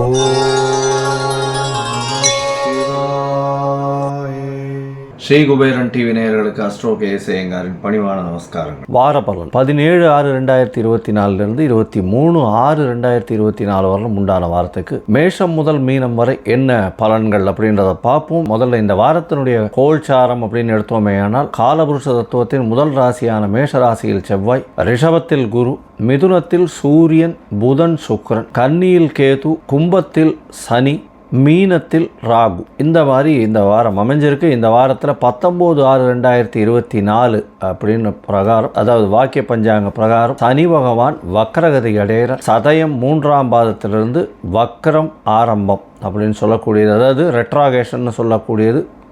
Oh. Shri Kuberan TV நேயர்களுக்கு astro கேசேயங்காரின் பணிவான நமஸ்காரங்கள். வார பலன். பதினேழு ஆறு ரெண்டாயிரத்தி இருபத்தி நாலுலேருந்து இருபத்தி மூணு ஆறு ரெண்டாயிரத்தி இருபத்தி நாலு வரலும் உண்டான வாரத்துக்கு மேஷம் முதல் மீனம் வரை என்ன பலன்கள் அப்படின்றத பார்ப்போம். முதல்ல இந்த வாரத்தினுடைய கோல்சாரம் அப்படின்னு எடுத்தோமேயானால் காலபுருஷ தத்துவத்தின் முதல் ராசியான மேஷ ராசியில் செவ்வாய் ரிஷபத்தில் குரு மிதுனத்தில் சூரியன் புதன் சுக்ரன் கன்னியில் கேது கும்பத்தில் சனி மீனத்தில் ராகு. இந்த மாதிரி இந்த வாரம் அமைஞ்சிருக்கு. இந்த வாரத்தில் பத்தொம்போது ஆறு ரெண்டாயிரத்தி இருபத்தி நாலு அப்படின்னு பிரகாரம் அதாவது வாக்கிய பஞ்சாங்க பிரகாரம் சனி பகவான் வக்கரகதி அடைகிற சதயம் மூன்றாம் பாதத்திலிருந்து வக்கரம் ஆரம்பம் அப்படின்னு சொல்லக்கூடியது. அதாவது ரெட்ராகேஷன் சொல்லக்கூடியது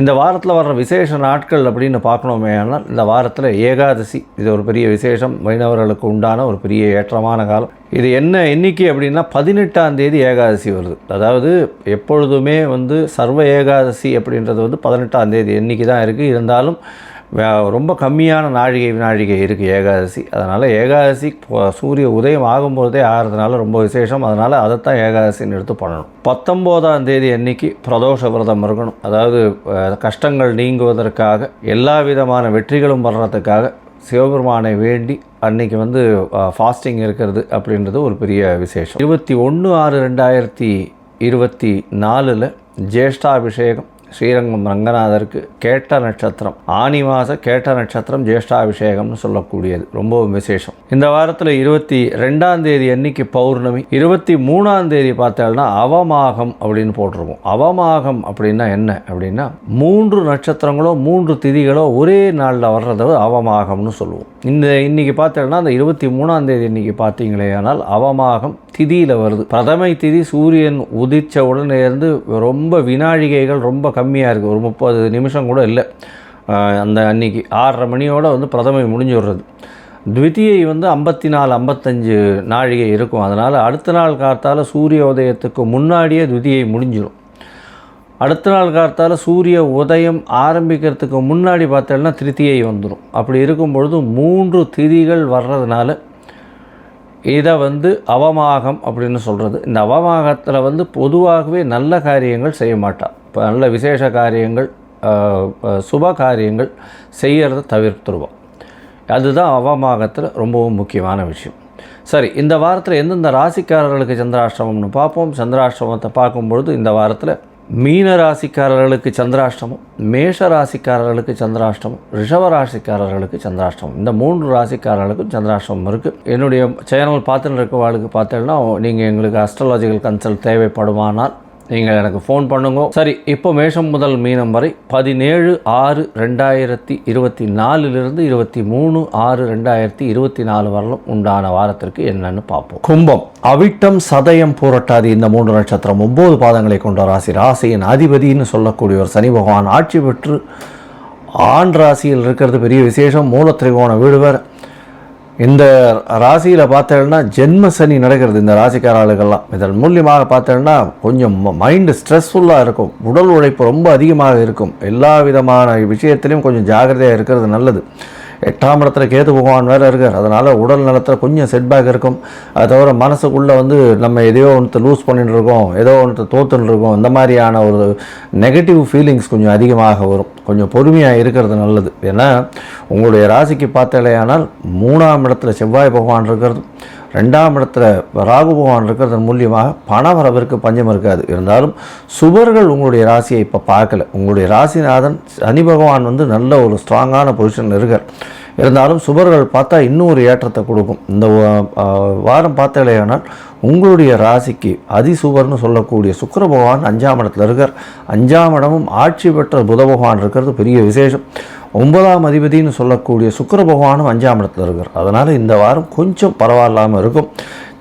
இந்த வாரத்தில் வர்ற விசேஷ நாட்கள் அப்படின்னு பார்க்கணுமே ஆனால் இந்த வாரத்தில் ஏகாதசி. இது ஒரு பெரிய விசேஷம். வைணவர்களுக்கு உண்டான ஒரு பெரிய ஏற்றமான காலம். இது என்ன எண்ணிக்கை அப்படின்னா பதினெட்டாம் தேதி ஏகாதசி வருது. அதாவது எப்பொழுதுமே வந்து சர்வ ஏகாதசி அப்படின்றது வந்து பதினெட்டாம் தேதி எண்ணிக்கை தான் இருக்குது இருந்தாலும் ரொம்ப கம்மியான நாழிகை நாழிகை இருக்குது ஏகாதசி. அதனால் ஏகாதசி சூரிய உதயம் ஆகும்போதே ஆகிறதுனால ரொம்ப விசேஷம். அதனால் அதைத்தான் ஏகாதசின்னு எடுத்து பண்ணணும். பத்தொம்போதாம் தேதி அன்னைக்கு பிரதோஷ விரதம் இருக்கணும். அதாவது கஷ்டங்கள் நீங்குவதற்காக எல்லா விதமான வெற்றிகளும் வர்றதுக்காக சிவபெருமானை வேண்டி அன்னைக்கு வந்து ஃபாஸ்டிங் இருக்கிறது அப்படின்றது ஒரு பெரிய விசேஷம். இருபத்தி ஒன்று ஆறு ரெண்டாயிரத்தி இருபத்தி நாலில் ஜேஷ்டாபிஷேகம் ஸ்ரீரங்கம் ரங்கநாதருக்கு கேட்ட நட்சத்திரம் ஆனி மாத கேட்ட நட்சத்திரம் ஜேஷ்டாபிஷேகம்னு சொல்லக்கூடியது. ரொம்பவும் விசேஷம். இந்த வாரத்தில் இருபத்தி ரெண்டாம் தேதி அன்னைக்கு பௌர்ணமி இருபத்தி மூணாம் தேதி பார்த்தோம்னா அவமாகம் அப்படின்னு போட்டிருப்போம் அவமாகம் அப்படின்னா என்ன? அப்படின்னா மூன்று நட்சத்திரங்களோ மூன்று திதிகளோ ஒரே நாளில் வர்றத அவமாகம்னு சொல்லுவோம். இந்த இன்னைக்கு பார்த்தோம்னா அந்த இருபத்தி மூணாம் தேதி இன்னைக்கு பார்த்தீங்களே ஆனால் அவமாகம் திதியில் வருது. பிரதமை திதி சூரியன் உதிச்ச உடனே இருந்து ரொம்ப வினாழிகைகள் ரொம்ப கம்மியாக இருக்குது ஒரு முப்பது நிமிஷம் கூட இல்லை. அந்த அன்னைக்கு ஆறரை மணியோடு வந்து பிரதமை முடிஞ்சு விடுறது. த்விதியை வந்து ஐம்பத்தி நாலு ஐம்பத்தஞ்சு நாழிகை இருக்கும். அதனால் அடுத்த நாள் காத்தால் சூரிய உதயத்துக்கு முன்னாடியே த்விதியை முடிஞ்சிடும் அடுத்த நாள் காத்தால் சூரிய உதயம் ஆரம்பிக்கிறதுக்கு முன்னாடி பார்த்தோம்னா திருத்தியை வந்துடும் அப்படி இருக்கும் பொழுது மூன்று திதிகள் வர்றதுனால இதை வந்து அவமாகம் அப்படின்னு சொல்கிறது இந்த அவமாகத்தில் வந்து பொதுவாகவே நல்ல காரியங்கள் செய்ய மாட்டாள் இப்போ நல்ல விசேஷ காரியங்கள் சுப காரியங்கள் செய்கிறத தவிர்த்துருவோம் அதுதான் அவமாகத்தில் ரொம்பவும் முக்கியமான விஷயம். சரி இந்த வாரத்தில் எந்தெந்த ராசிக்காரர்களுக்கு சந்திராஷ்டமம்னு பார்ப்போம். சந்திராஷ்டமத்தை பார்க்கும்பொழுது இந்த வாரத்தில் மீன ராசிக்காரர்களுக்கு சந்திராஷ்டமம் மேஷ ராசிக்காரர்களுக்கு சந்திராஷ்டமம் ரிஷப ராசிக்காரர்களுக்கு சந்திராஷ்டமம். இந்த மூன்று ராசிக்காரர்களுக்கும் சந்திராஷ்டமம் இருக்குது என்னுடைய சேனல் பார்த்துட்டு இருக்கவாளுக்கு பார்த்தீங்கன்னா நீங்கள் எங்களுக்கு அஸ்ட்ராலஜிக்கல் கன்சல்ட் தேவைப்படுமானால் நீங்கள் எனக்கு ஃபோன் பண்ணுங்க. சரி இப்போ மேஷம் முதல் மீனம் வரை பதினேழு ஆறு ரெண்டாயிரத்தி இருபத்தி நாலுலேருந்து இருபத்தி மூணு ஆறு ரெண்டாயிரத்தி இருபத்தி நாலு வரலும் உண்டான வாரத்திற்கு என்னன்னு பார்ப்போம். கும்பம் அவிட்டம் சதயம் பூரட்டாதி இந்த மூன்று நட்சத்திரம் ஒம்பது பாதங்களை கொண்ட ராசி. ராசியின் அதிபதின்னு சொல்லக்கூடிய ஒரு சனி பகவான் ஆட்சி பெற்று ஆண் ராசியில் இருக்கிறது பெரிய விசேஷம். மூல திரிகோண வீடு இந்த ராசியில் பார்த்தேன்னா ஜென்ம சனி நடக்கிறது இந்த ராசிக்கார இதன் மூலியமாக பார்த்தேன்னா கொஞ்சம் மைண்டு ஸ்ட்ரெஸ்ஃபுல்லாக இருக்கும். உடல் உழைப்பு ரொம்ப அதிகமாக இருக்கும். எல்லா விதமான விஷயத்திலையும் கொஞ்சம் ஜாகிரதையாக இருக்கிறது நல்லது. எட்டாம் இடத்துல கேது பகவான் வேறு இருக்கார். அதனால் உடல் நலத்தில் கொஞ்சம் செட்பேக் இருக்கும். அது தவிர மனசுக்குள்ளே வந்து நம்ம எதையோ ஒன்று லூஸ் பண்ணிட்டு இருக்கோம் ஏதோ ஒன்று தோத்துன்னு இருக்கோம். இந்த மாதிரியான ஒரு நெகட்டிவ் ஃபீலிங்ஸ் கொஞ்சம் அதிகமாக வரும். கொஞ்சம் பொறுமையாக இருக்கிறது நல்லது. ஏன்னா உங்களுடைய ராசிக்கு பார்த்தாலேயானால் மூணாம் இடத்துல செவ்வாய் பகவான் இருக்கிறது. ரெண்டாம் இடத்துல ராகு பகவான் இருக்கிறதன் மூலியமாக பண வரவிற்கு பஞ்சம் இருக்காது. இருந்தாலும் சுபர்கள் உங்களுடைய ராசியை இப்போ பார்க்கல. உங்களுடைய ராசிநாதன் சனி பகவான் வந்து நல்ல ஒரு ஸ்ட்ராங்கான பொசிஷன் இருக்கார். இருந்தாலும் சுபர்கள் பார்த்தா இன்னும் ஒரு ஏற்றத்தை கொடுக்கும். இந்த வாரம் பார்த்தாலேயானால் உங்களுடைய ராசிக்கு அதிசுபர்னு சொல்லக்கூடிய சுக்கர பகவான் அஞ்சாம் இடத்துல இருக்கார். அஞ்சாம் இடமும் ஆட்சி பெற்ற புத பகவான் இருக்கிறது பெரிய விசேஷம். ஒன்பதாம் அதிபதினு சொல்லக்கூடிய சுக்கர பகவானும் அஞ்சாம் இடத்துல இருக்கார். அதனால் இந்த வாரம் கொஞ்சம் பரவாயில்லாமல் இருக்கும்.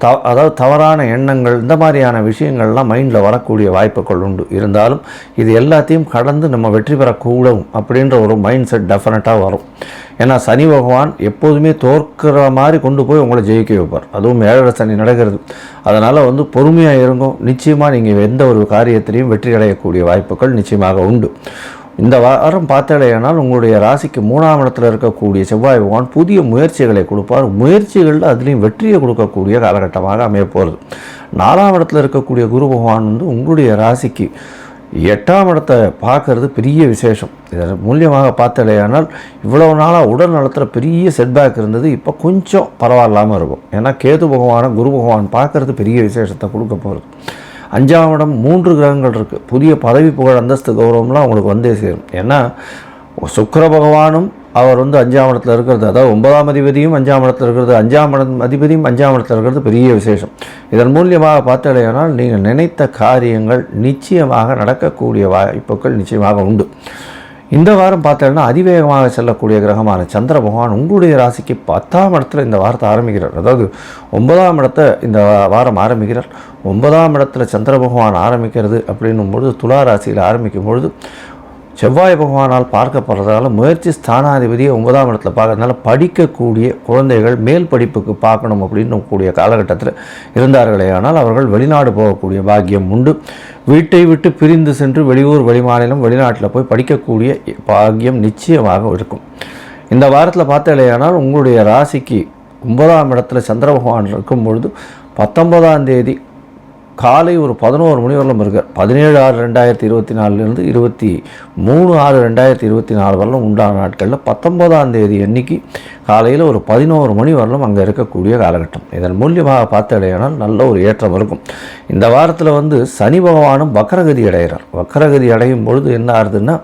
த அதாவது தவறான எண்ணங்கள் இந்த மாதிரியான விஷயங்கள்லாம் மைண்டில் வரக்கூடிய வாய்ப்புகள் உண்டு. இருந்தாலும் இது எல்லாத்தையும் கடந்து நம்ம வெற்றி பெறக்கூடும் அப்படின்ற ஒரு மைண்ட் செட் டெஃபினட்டாக வரும். ஏன்னா சனி பகவான் எப்போதுமே தோற்கிற மாதிரி கொண்டு போய் உங்களை ஜெயிக்க வைப்பார். அதுவும் ஏழரை சனி நடக்கிறது. அதனால் வந்து பொறுமையாக இருக்கும் நிச்சயமாக நீங்கள் எந்த ஒரு காரியத்திலையும் வெற்றி அடையக்கூடிய வாய்ப்புகள் நிச்சயமாக உண்டு. இந்த வாரம் பார்த்தாலேயானால் உங்களுடைய ராசிக்கு மூணாம் இடத்துல இருக்கக்கூடிய செவ்வாய் பகவான் புதிய முயற்சிகளை கொடுப்பார். முயற்சிகளில் அதுலேயும் வெற்றியை கொடுக்கக்கூடிய காலகட்டமாக அமையப்போகிறது நாலாம் இடத்துல இருக்கக்கூடிய குரு பகவான் வந்து உங்களுடைய ராசிக்கு எட்டாம் இடத்தை பார்க்கறது பெரிய விசேஷம். இதன் மூலியமாக பார்த்தலையானால் இவ்வளவு நாளாக உடல் நலத்தில் பெரிய செட்பேக் இருந்தது. இப்போ கொஞ்சம் பரவாயில்லாமல் இருக்கும். ஏன்னா கேது பகவானை குரு பகவான் பார்க்கறது பெரிய விசேஷத்தை கொடுக்க போகிறது அஞ்சாம் இடம் மூன்று கிரகங்கள் இருக்குது புதிய பதவி புகழ் அந்தஸ்து கௌரவம்லாம் உங்களுக்கு வந்தே சேரும். ஏன்னா சுக்கர பகவானும் அவர் வந்து அஞ்சாம் இடத்துல இருக்கிறது. அதாவது ஒன்பதாம் அதிபதியும் அஞ்சாம் இடத்துல இருக்கிறது. அஞ்சாம் இடம் அதிபதியும் அஞ்சாம் இடத்துல இருக்கிறது பெரிய விசேஷம். இதன் மூலியமாக பார்த்தாலேயானால் நீங்கள் நினைத்த காரியங்கள் நிச்சயமாக நடக்கக்கூடிய வாய்ப்புகள் நிச்சயமாக உண்டு. இந்த வாரம் பார்த்தோன்னா அதிவேகமாக செல்லக்கூடிய கிரகமான சந்திர பகவான் உங்களுடைய ராசிக்கு பத்தாம் இடத்துல இந்த வாரத்தை ஆரம்பிக்கிறார். அதாவது ஒன்பதாம் இடத்த இந்த வாரம் ஆரம்பிக்கிறார். ஒன்பதாம் இடத்துல சந்திர பகவான் ஆரம்பிக்கிறது அப்படின்னும் பொழுது துலா ராசியில் ஆரம்பிக்கும் பொழுது செவ்வாய் பகவானால் பார்க்கப்படுறதால முயற்சி ஸ்தானாதிபதியை ஒன்பதாம் இடத்துல பார்க்கறதுனால படிக்கக்கூடிய குழந்தைகள் மேல் படிப்புக்கு பார்க்கணும் அப்படின்னு கூடிய காலகட்டத்தில் இருந்தார்களே. ஆனால் அவர்கள் வெளிநாடு போகக்கூடிய பாக்கியம் உண்டு. வீட்டை விட்டு பிரிந்து சென்று வெளியூர் வெளிமாநிலம் வெளிநாட்டில் போய் படிக்கக்கூடிய பாக்கியம் நிச்சயமாக இருக்கும். இந்த வாரத்தில் பார்த்தாலேயானால் உங்களுடைய ராசிக்கு ஒன்பதாம் இடத்துல சந்திர பகவான் இருக்கும் பொழுது பத்தொன்பதாம் தேதி காலை ஒரு பதினோரு மணி வரலும் இருக்கார் பதினேழு ஆறு ரெண்டாயிரத்தி இருபத்தி நாலுலேருந்து இருபத்தி மூணு ஆறு ரெண்டாயிரத்தி இருபத்தி நாலு வரலும் உண்டான நாட்களில் பத்தொன்பதாம் தேதி அன்னைக்கு காலையில் ஒரு பதினோரு மணி வரலும் அங்கே இருக்கக்கூடிய காலகட்டம். இதன் மூலியமாக பார்த்தடையானால் நல்ல ஒரு ஏற்றம் இருக்கும். இந்த வாரத்தில் வந்து சனி பகவானும் வக்கரகதி அடைகிறார். வக்கரகதி அடையும் பொழுது என்ன ஆகுதுன்னா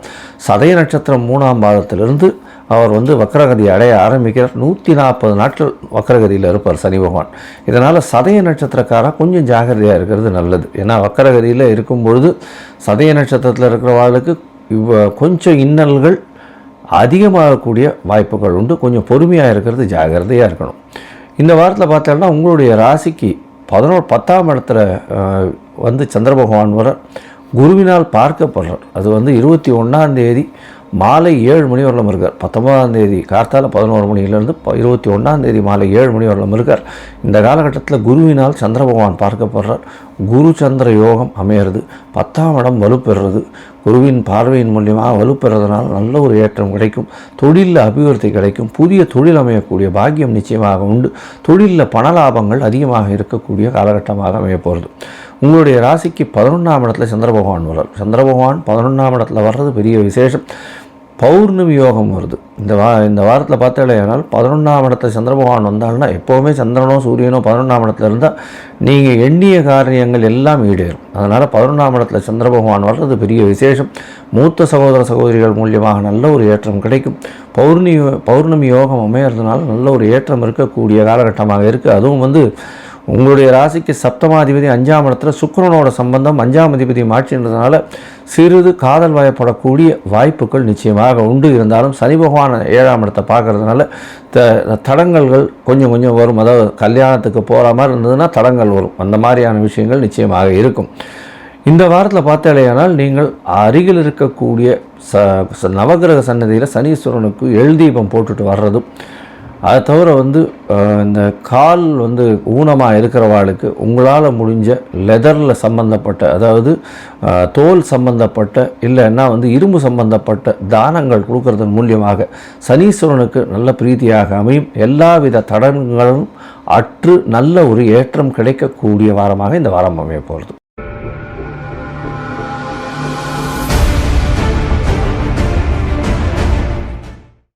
சதய நட்சத்திரம் மூணாம் பாதத்திலிருந்து அவர் வந்து வக்கரகதி அடைய ஆரம்பிக்கிறார். நூற்றி நாற்பது நாட்கள் வக்கரகதியில் இருப்பார் சனி பகவான். இதனால் சதய நட்சத்திரக்காராக கொஞ்சம் ஜாகிரதையாக இருக்கிறது நல்லது. ஏன்னா வக்கரகதியில் இருக்கும் பொழுது சதய நட்சத்திரத்தில் இருக்கிறவாளுக்கு இவ கொஞ்சம் இன்னல்கள் அதிகமாகக்கூடிய வாய்ப்புகள் உண்டு. கொஞ்சம் பொறுமையாக இருக்கிறது ஜாகிரதையாக இருக்கணும். இந்த வாரத்தில் பார்த்தோம்னா உங்களுடைய ராசிக்கு பதினோரு பத்தாம் இடத்துல வந்து சந்திர பகவான் வர குருவினால் பார்க்கப்படுறார். அது வந்து இருபத்தி ஒன்றாம் தேதி மாலை ஏழு மணி வரலும் இருக்கார். பத்தொன்பதாம் தேதி கார்த்தால பதினோரு மணியிலேருந்து இருபத்தி ஒன்றாம் தேதி மாலை ஏழு மணி வரலும் இருக்கார். இந்த காலகட்டத்தில் குருவினால் சந்திர பகவான் பார்க்கப்படுறார். குரு சந்திர யோகம் அமையிறது பத்தாம் இடம் வலுப்பெறுறது. குருவின் பார்வையின் மூலியமாக வலுப்பெறதுனால் நல்ல ஒரு ஏற்றம் கிடைக்கும். தொழிலில் அபிவிருத்தி கிடைக்கும். புதிய தொழில் அமையக்கூடிய பாக்கியம் நிச்சயமாக உண்டு. தொழிலில் பண லாபங்கள் அதிகமாக இருக்கக்கூடிய காலகட்டமாக அமையப்போகிறது உங்களுடைய ராசிக்கு பதினொன்றாம் இடத்துல சந்திர பகவான் வர்றார். சந்திர பகவான் பதினொன்றாம் இடத்துல வர்றது பெரிய விசேஷம். பௌர்ணமி யோகம் வருது. இந்த வா இந்த வாரத்தில் பார்த்தாலேனால் பதினொன்றாம் இடத்துல சந்திரபகவான் வந்தால்னா எப்போவுமே சந்திரனோ சூரியனோ பதினொன்றாம் இடத்துல இருந்தால் நீங்கள் எண்ணிய காரியங்கள் எல்லாம் ஈடேறும். அதனால் பதினொன்றாம் இடத்துல சந்திரபகவான் வர்றது பெரிய விசேஷம். மூத்த சகோதர சகோதரிகள் மூலியமாக நல்ல ஒரு ஏற்றம் கிடைக்கும். பௌர்ணமி பௌர்ணமி யோகம் அமையறதுனால நல்ல ஒரு ஏற்றம் இருக்கக்கூடிய காலகட்டமாக இருக்குது அதுவும் வந்து உங்களுடைய ராசிக்கு சப்தமாதிபதி அஞ்சாம் இடத்துல சுக்கரனோட சம்பந்தம் அஞ்சாம் அதிபதி மாற்றின்றதுனால சிறிது காதல் வயப்படக்கூடிய வாய்ப்புகள் நிச்சயமாக உண்டு. இருந்தாலும் சனி பகவான் ஏழாம் இடத்தை பார்க்கறதுனால த தடங்கல்கள் கொஞ்சம் கொஞ்சம் வரும். அதாவது கல்யாணத்துக்கு போகிற மாதிரி இருந்ததுன்னா தடங்கள் வரும். அந்த மாதிரியான விஷயங்கள் நிச்சயமாக இருக்கும். இந்த வாரத்தில் பார்த்தாலேயானால் நீங்கள் அருகில் இருக்கக்கூடிய ச நவகிரக சன்னதியில் சனீஸ்வரனுக்கு எழுதீபம் போட்டுட்டு வர்றதும் அதை தவிர வந்து இந்த கால் வந்து ஊனமாக இருக்கிறவாளுக்கு உங்களால் முடிஞ்ச லெதரில் சம்மந்தப்பட்ட அதாவது தோல் சம்பந்தப்பட்ட இல்லைன்னா வந்து இரும்பு சம்பந்தப்பட்ட தானங்கள் கொடுக்கறதன் மூலியமாக சனீஸ்வரனுக்கு நல்ல பிரீதியாக அமையும். எல்லாவித தடங்களும் அற்று நல்ல ஒரு ஏற்றம் கிடைக்கக்கூடிய வாரமாக இந்த வாரம் அமைய போகிறது.